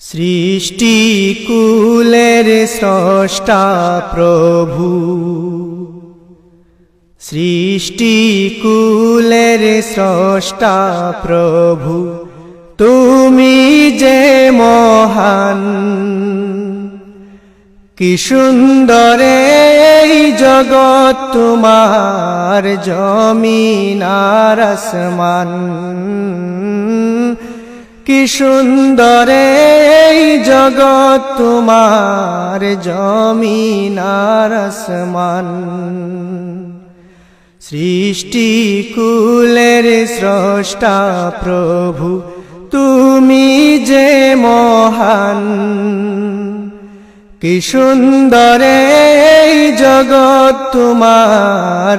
সৃষ্টি কুলের স্রষ্টা প্রভু। সৃষ্টি কুলের স্রষ্টা প্রভু, তুমি যে মহান। কি সুন্দর এই জগৎ তোমার জমিন আর আসমান। কি সুন্দর এই জগৎ তোমার জমিন আর আসমান। সৃষ্টি কুলের স্রষ্টা প্রভু, তুমি যে মহান। কি সুন্দর এই জগৎ তোমার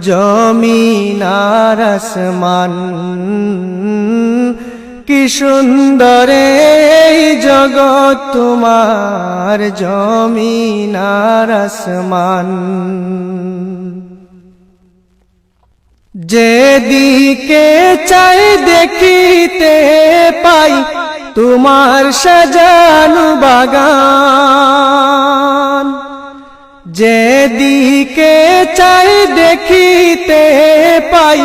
জমিনার আসমান। কি সুন্দর এই জগৎ তোমার জমিনার আসমান। যেদিকে চাই দেখিতে পাই তোমার সাজানু বাগান। যেদিকে চাই দেখিতে পাই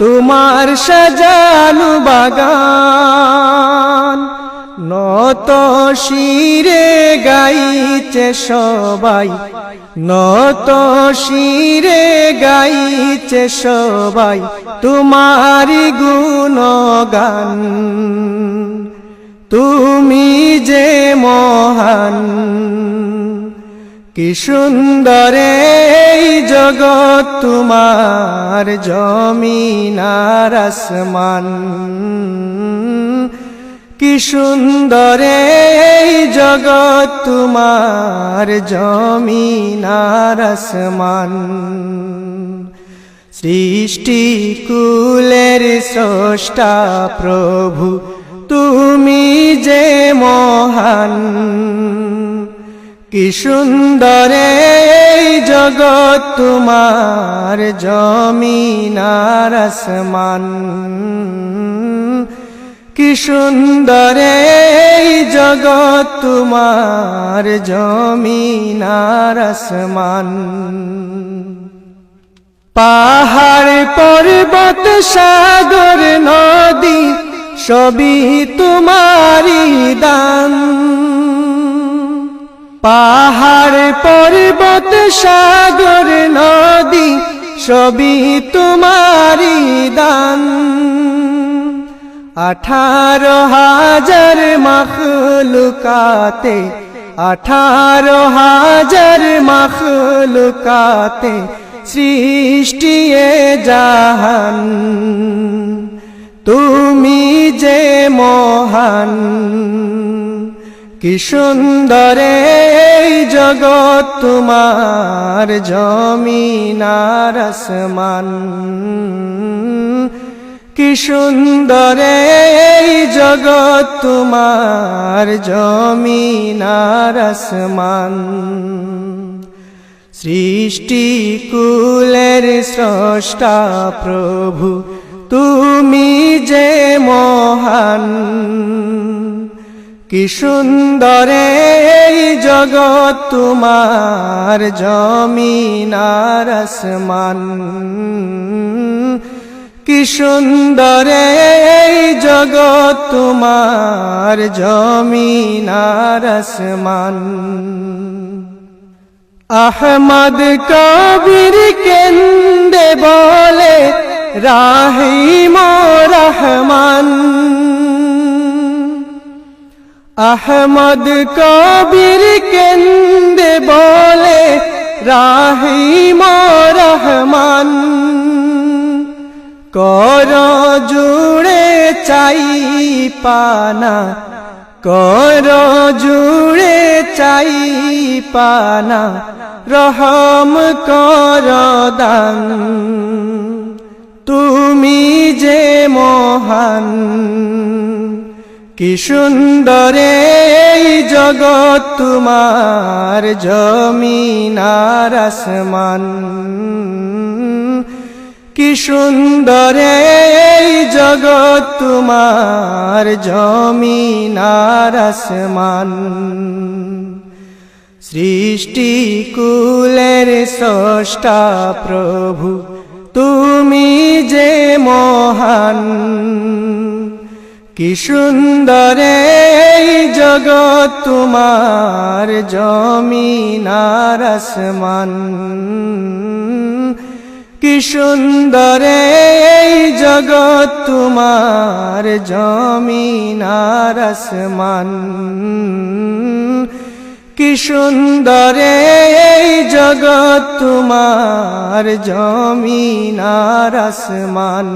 তোমার সাজানু বাগান, নত শিরে গাইছে সবাই, নত শিরে গাইছে সবাই তোমারি গুণগান। তুমি যে মহান। কি সুন্দর জগৎ তোমার জমিনার আসমান। কি সুন্দর জগৎ তোমার জমিনার আসমান। সৃষ্টি কুলের স্রষ্টা প্রভু, তুমি যে মহান। কি সুন্দর এই জগৎ তোমার জমিনার আসমান। কি সুন্দর এই জগৎ তোমার জমিনার আসমান। পাহাড়, পর্বত, সাগর, নদী সবই তোমারি দান। পাহাড়, পর্বত, সাগর, নদী, সবই তোমারি দান। আঠারো হাজার মখলুকাতে, আঠারো হাজার মখলুকাতে সৃষ্টি জাহান। তুমি যে মহান। কি সুন্দর এই জগৎ তোমার জমিনার আসমান। কি সুন্দর এই জগৎ তোমার জমিনার আসমান। সৃষ্টি কুলের স্রষ্টা প্রভু, তুমি যে মহান। কি সুন্দর এই জগৎ তোমার জমিনার আসমান। কি সুন্দর এই জগৎ তোমার জমিনার আসমান। আহমদ কবির কেন্দে বলে রাহিম আহমদ কবির কেন্দে বলে, রাহিম রহমান, কর জুড়ে চাই পানা, কর জুড়ে চাই পানা, রহম কর দান, তুমি যে মহান। কি সুন্দর জগৎ তোমার জমিনার আসমান। কি সুন্দর জগৎ তোমার জমিনার আসমান। সৃষ্টি কুলের স্রষ্টা প্রভু, তুমি যে মহান। কি সুন্দর জগৎ তোমার জমিনার আসমান। কি সুন্দর জগৎ তোমার জমিনার আসমান। কি সুন্দর জগৎ তোমার জমিনার আসমান।